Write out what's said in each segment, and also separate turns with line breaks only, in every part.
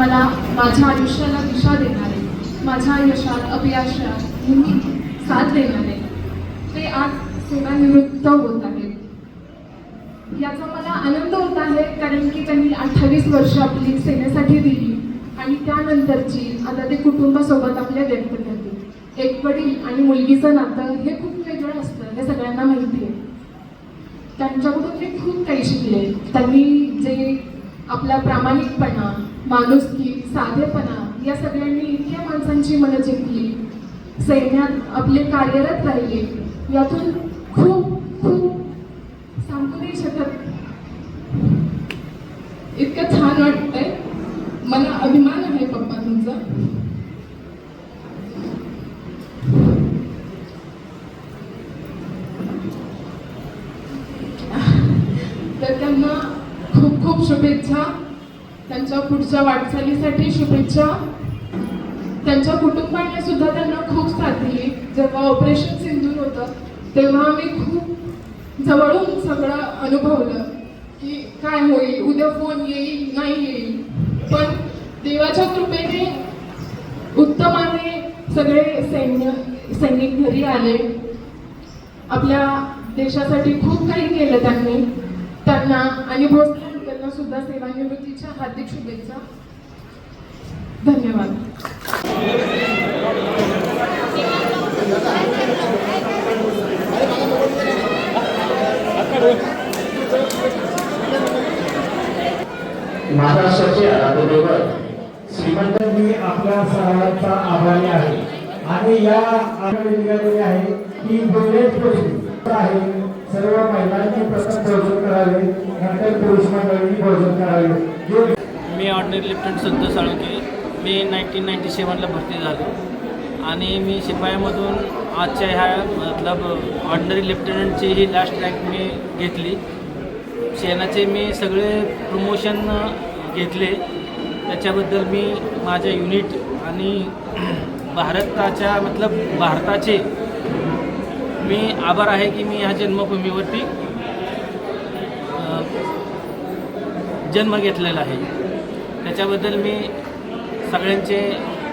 मला माझ्या आयुष्याला दिशा देणारे माझ्या यशात अपयशात नेहमी साथ देणारे ते आज सेवानिवृत्त होत आहेत. याचा मला आनंद होत आहे कारण की त्यांनी अठ्ठावीस वर्ष आपली सेनेसाठी दिली आणि त्यानंतरची आता ते कुटुंबासोबत आपल्या व्यक्त करतील एक वडील आणि मुलगीचं नातं हे खूप वेगळं असतं हे सगळ्यांना माहिती आहे. त्यांच्याकडून मी खूप काही शिकले. त्यांनी जे आपला प्रामाणिकपणा माणुसकी साधेपणा या सगळ्यांनी इतक्या माणसांची मनं जिंकली. सैन्यात आपले कार्यरत राहिले. यातून खूप खूप सांगू नाही शकत. इतकं छान वाटतंय. मला अभिमान आहे पप्पा तुमचा. तर त्यांना खूप खूप शुभेच्छा. त्यांच्या पुढच्या वाटचालीसाठी शुभेच्छा. त्यांच्या कुटुंबाने सुद्धा त्यांना खूप साथ दिली. जेव्हा ऑपरेशन सिंधूर होतं तेव्हा आम्ही खूप जवळून सगळं अनुभवलं की काय होईल उद्या फोन येईल नाही येईल. पण देवाच्या कृपेने उत्तमाने सगळे सैन्य सैनिक घरी आले. आपल्या देशासाठी खूप काही केलं त्यांनी. त्यांना आणि भोसले सुद्धा सेवानिवृत्तीच्या हार्दिक शुभेच्छा. धन्यवाद.
महाराष्ट्राचे आराध्यदैवत श्रीमंत
मी आपल्या सर्वांचा आभारी आहे. आणि या निघालेली आहे की आहे. सर्व महिलांनी प्रथम भोजन करावे नंतर पुरुष मंडळींनी भोजन करावे.
मी ऑर्डिनरी लेफ्टनंट संत साळुंके मी नाईन्टीन नाईन्टी सेवनला भरती झालो. आणि मी शिपायामधून आजच्या ह्या मतलब ऑर्डनरी लेफ्टनंटची ही लास्ट रँक मी घेतली. सेनाचे मी सगळे प्रमोशन घेतले. त्याच्याबद्दल मी माझ्या युनिट आणि भारताच्या मतलब भारताचे मी आभार आहे की मी ह्या जन्मभूमीवरती जन्म घेतलेला आहे. त्याच्याबद्दल मी सगळ्यांचे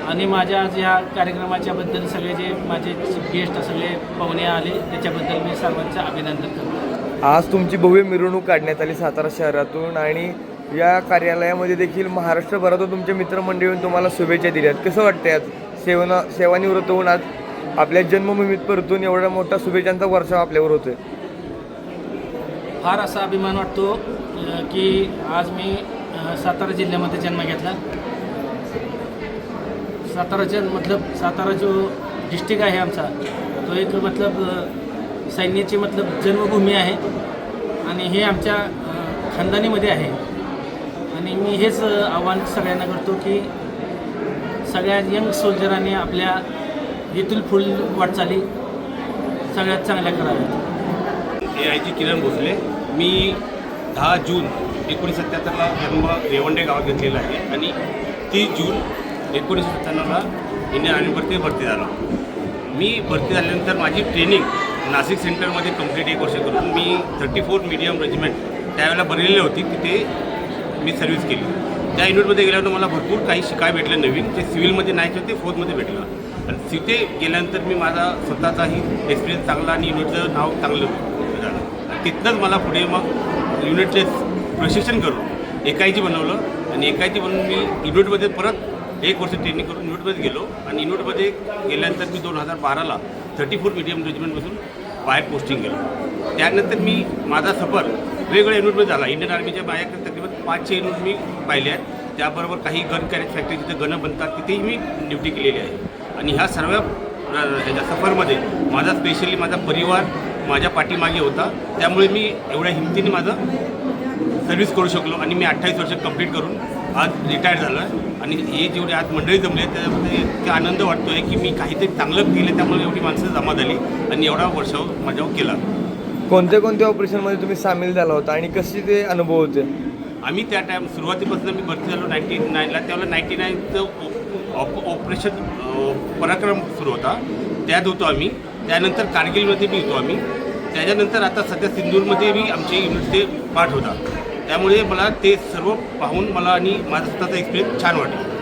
आणि माझ्या आज ह्या कार्यक्रमाच्याबद्दल सगळे जे माझे गेस्ट सगळे पाहुणे आले त्याच्याबद्दल मी सर्वांचं अभिनंदन करतो.
आज तुमची भव्य मिरवणूक काढण्यात आली सातारा शहरातून आणि या कार्यालयामध्ये देखील महाराष्ट्रभरातून तुमच्या मित्रमंडळी तुम्हाला शुभेच्छा दिल्यात. कसं वाटतंय आज? सेवना सेवानिवृत्त होऊन आज आपल्या जन्मभूमीत परतून एवढा मोठा शुभेच्छांचा वर्षाव आपल्यावर होतोय.
फार असा अभिमान वाटतो की आज मी सातारा जिल्ह्यामध्ये जन्म घेतला. साताराच्या मतलब सातारा जो डिस्ट्रिक्ट आहे आमचा तो एक मतलब सैन्याची मतलब जन्मभूमी आहे. आणि हे आमच्या खानदानीमध्ये आहे. आणि मी हेच आव्हान सगळ्यांना करतो की सगळ्या यंग सोल्जरांनी आपल्या येथील फुल वाटचाली सगळ्यात चांगल्या कराव्यात.
ए आय जी किरण भोसले. मी दहा जून एकोणीस सत्त्याहत्तरला जन्म रेवंडे गावात घेतलेला आहे आणि तीस जून एकोणीस सत्त्याण्णवला इंडियन आर्मीवरती भरती झाला. मी भरती झाल्यानंतर माझी ट्रेनिंग नाशिक सेंटरमध्ये कंप्लीट एक वर्ष करून मी थर्टी फोर मीडियम रेजिमेंट त्यावेळेला बनलेली होती. तिथे मी सर्व्हिस केली. त्या युनिटमध्ये गेल्यानंतर मला भरपूर काही शिकाय भेटलं नवीन. ते सिव्हिलमध्ये नाही ते फोर्थमध्ये भेटलं. आणि तिथे गेल्यानंतर मी माझा स्वतःचाही एक्सपिरियन्स चांगला आणि युनिटचं नाव चांगलं झालं. आणि तिथनंच मला पुढे मग युनिटचे प्रशिक्षण करून एकायची बनवलं आणि एकायची बनवून मी युनिटमध्ये परत एक वर्ष ट्रेनिंग करून युनिटमध्ये गेलो. आणि युनिटमध्ये गेल्यानंतर मी दोन हजार बाराला थर्टी फोर मीडियम रेजिमेंटमधून बाहेर पोस्टिंग केलं. त्यानंतर मी माझा सफर वेगवेगळ्या युनिटमध्ये झाला. इंडियन आर्मीच्या माझ्याकडे तकरीबन पाचशे युनिट मी पाहिले आहेत. त्याबरोबर काही गन कॅरेज फॅक्टरी जिथे गनं बनतात तिथेही मी ड्युटी केलेली आहे. आणि ह्या सर्व ह्याच्या सफरमध्ये माझा स्पेशली माझा परिवार माझ्या पाठीमागे होता. त्यामुळे मी एवढ्या हिमतीने माझं सर्व्हिस करू शकलो आणि मी अठ्ठावीस वर्ष कंप्लीट करून आज रिटायर झालो आहे आणि हे जेवढे आज मंडळी जमले त्याच्यामध्ये इतका आनंद वाटतो आहे की मी काहीतरी चांगलं केलं त्यामुळे एवढी माणसं जमा झाली आणि एवढा वर्षावर माझ्यावर केला.
कोणत्या कोणत्या ऑपरेशनमध्ये तुम्ही सामील झाला होता आणि कसे ते अनुभव होते?
आम्ही त्या टाईम सुरुवातीपासून मी भरती झालो नाईन्टी नाईनला त्यावेळेला नाईन्टी नाईनचं ऑप ऑपरेशन पराक्रम सुरू होता. त्यात होतो आम्ही. त्यानंतर कारगिलमध्ये बी होतो आम्ही. त्याच्यानंतर आता सध्या सिंदूरमध्ये बी आमचे युनिटचे पाठ होता त्यामुळे मला ते सर्व पाहून मला आणि माझा स्वतःचा एक्सपिरियन्स छान वाटला.